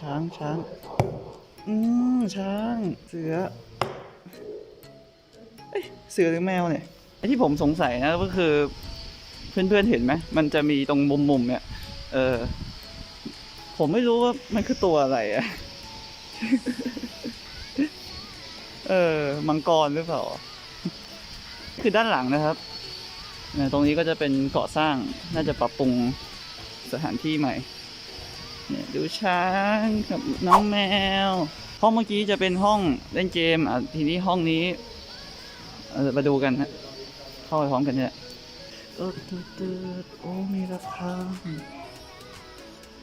ช้างช้าง อืมช้าง เสือเอ้ยเสือหรือแมวเนี่ยไอที่ผมสงสัยนะก็คือเพื่อนๆเห็นไหมมันจะมีตรงมุมๆเนี่ย เออ ผมไม่รู้ว่ามันคือตัวอะไรอะเออมังกรหรือเปล่า คือด้านหลังนะครับตรงนี้ก็จะเป็นเกาะสร้างน่าจะปรับปรุงสถานที่ใหม่ เนี่ยดูช้างกับน้องแมว ห้องเมื่อกี้จะเป็นห้องเล่นเกมอะทีนี้ห้องนี้มาดูกันฮะเข้าไปพร้อมกันเนี่ยเออตืดตืดโอ้มีระฆัง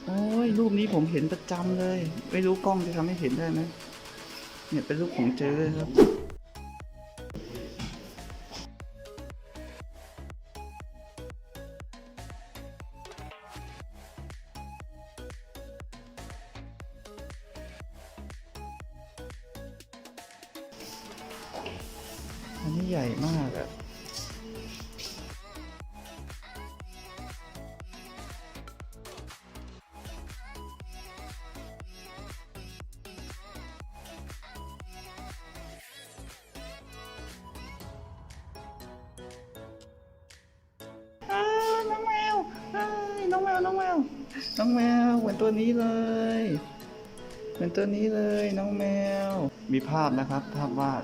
โอ้ยรูปนี้ผมเห็นประจำเลย ไม่รู้กล้องจะทำให้เห็นได้ไหมเนี่ยเป็นรูปของเจอครับ ใหญ่มากอะอ้าวน้องแมวอ้ายน้องแมว น้องแมว น้องแมว เหมือนตัวนี้เลย เหมือนตัวนี้เลย น้องแมว มีภาพนะครับ ภาพวาด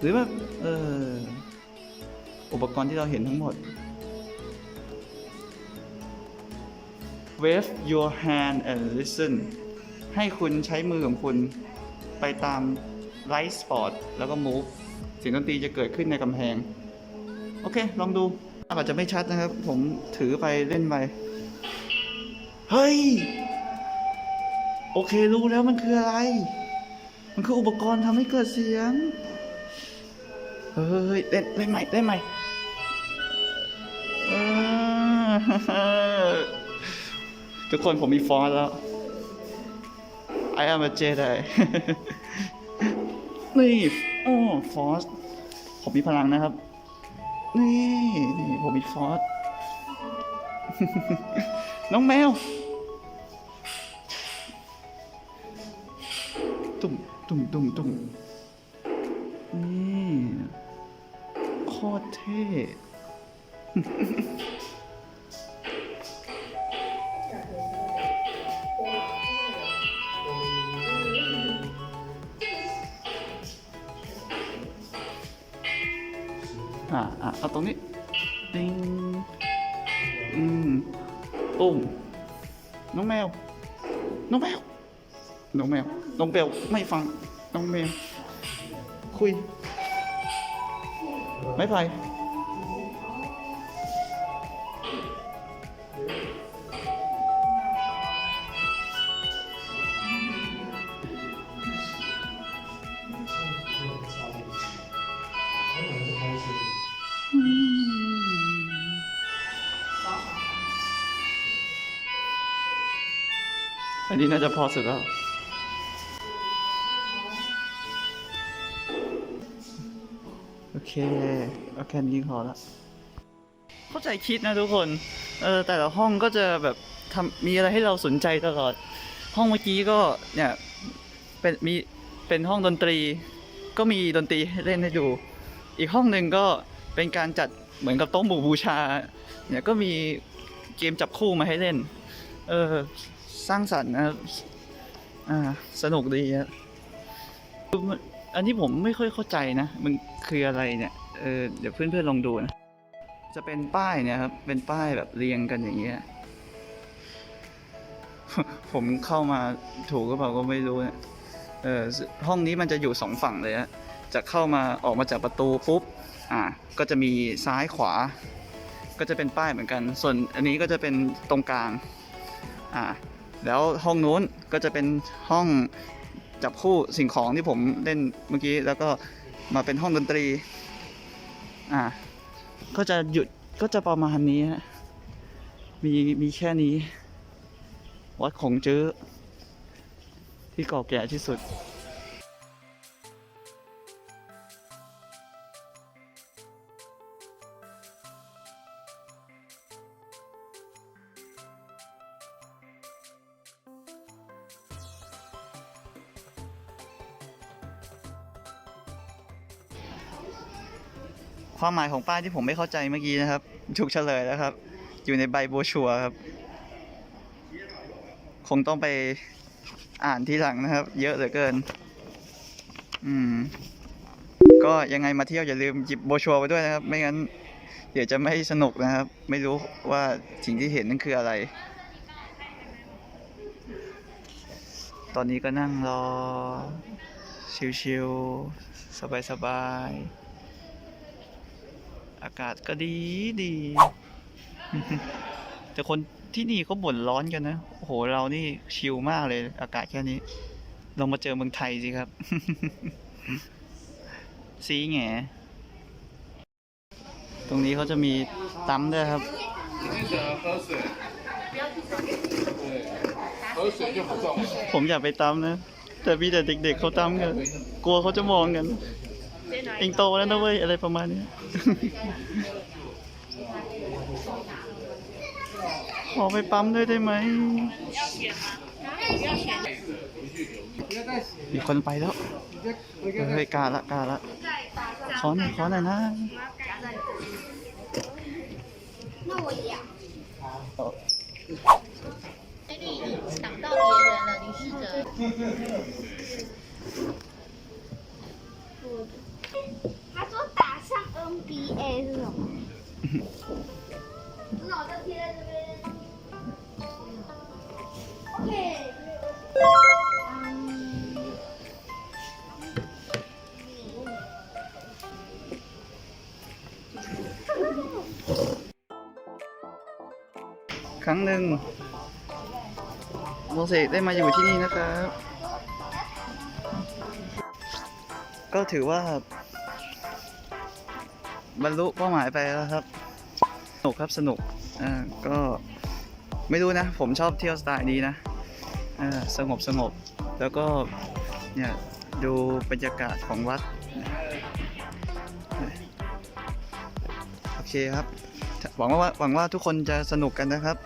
หรือว่าเอออุปกรณ์ที่เราเห็นทั้งหมด wave your hand and listen ให้คุณใช้มือของคุณไปตาม right spot แล้วก็ move เสียงดนตรีจะเกิดขึ้นในกำแพง โอเค ลองดู อาจจะไม่ชัดนะครับ ผมถือไปเล่นไป เฮ้ย โอเครู้แล้วมันคืออะไร มันคืออุปกรณ์ทำให้เกิดเสียง เฮ้ยเล่นเล่นใหม่เล่นใหม่เออทุกคนผมมีฟอนแล้ว I am a Jedi นี่โอ้ฟอสผมมีพลังนะครับ นี่นี่ผมมีฟอสน้องแมว ตุ่มตุ่มตุ่มตุ่มนี่ คตรเท่อะอะเอาตรงนี้ติงอืมตุ้มน้องแมว น้องแมว น้องแมว น้องแมว ไม่ฟัง น้องแมว คุย ไม่ไปอันนี้น่าจะพอสุดแล้ว เคเอาแค่นี้พอละเข้าใจคิดนะทุกคน เออแต่ละห้องก็จะแบบทำมีอะไรให้เราสนใจตลอด ห้องเมื่อกี้ก็เนี่ยเป็นมีเป็นห้องดนตรี ก็มีดนตรีให้เล่นให้ดู อีกห้องหนึ่งก็เป็นการจัดเหมือนกับโต๊ะหมู่บูชา เนี่ยก็มีเกมจับคู่มาให้เล่น เออสร้างสรรค์นะอ่าสนุกดีอะอันนที่ผมไม่ค่อยเข้าใจนะมัน คืออะไรเนี่ย เออเดี๋ยวเพื่อนๆลองดูนะ จะเป็นป้ายเนี่ยครับ เป็นป้ายแบบเรียงกันอย่างเงี้ย ผมเข้ามาถูกก็เปล่าก็ไม่รู้เนี่ยเออห้องนี้มันจะอยู่สองฝั่งเลยฮะ จะเข้ามาออกมาจากประตูปุ๊บ อ่า ก็จะมีซ้ายขวา ก็จะเป็นป้ายเหมือนกัน ส่วนอันนี้ก็จะเป็นตรงกลาง อ่า แล้วห้องนู้นก็จะเป็นห้องจับคู่สิ่งของที่ผมเล่นเมื่อกี้แล้วก็ มาเป็นห้องดนตรี อ่า ก็จะหยุดก็จะประมาณนี้ฮะ มีมีแค่นี้ วัดของเจื้อที่เก่าแก่ที่สุด ความหมายของป้ายที่ผมไม่เข้าใจเมื่อกี้นะครับ ถูกเฉลยแล้วครับ อยู่ในใบโบชัวครับ คงต้องไปอ่านที่หลังนะครับ เยอะเหลือเกิน อืม ก็ยังไงมาเที่ยวอย่าลืมหยิบโบชัวไปด้วยนะครับ ไม่งั้น เดี๋ยวจะไม่สนุกนะครับ ไม่รู้ว่าสิ่งที่เห็นนั่นคืออะไร ตอนนี้ก็นั่งรอชิวๆสบายๆ อากาศก็ดีดี แต่คนที่นี่เขาบ่นร้อนกันนะ โอ้โห เรานี่ชิลมากเลย อากาศแค่นี้ ลองมาเจอเมืองไทยสิครับ ซีแงตรงนี้เขาจะมีตั้มด้วยครับผมอยากไปตั้มนะ แต่มีแต่เด็กๆเขาตั้มกัน กลัวเขาจะมองกัน เองโตแล้วนะเว้ย อะไรประมาณเนี้ย ขอไปปั๊มด้วยได้ไหม มีคนไปแล้ว เฮ้ยกาละกาละ ขอหน่อยขอหน่อยนะ 那我也要。哦那你挡到别人了，你试着。 ครั้งหนึ่งโมเสกได้มาอยู่ที่นี่นะครับ ก็ถือว่า บรรลุเป้าหมายไปแล้วครับ สนุกครับสนุกอ่าก็ไม่รู้นะ ผมชอบเที่ยวสไตล์นี้นะอ่าสงบสงบแล้วก็เนี่ยดูบรรยากาศของวัด โอเคครับ หวังว่าหวังว่าทุกคนจะสนุกกันนะครับ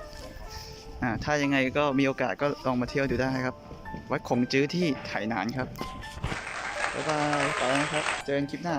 อ่าถ้ายังไงก็มีโอกาสก็ลองมาเที่ยวดูได้ครับ วัดคงจื้อที่ไถหนานครับบ๊ายบายไปแล้วนะครับ เจอกันคลิปหน้า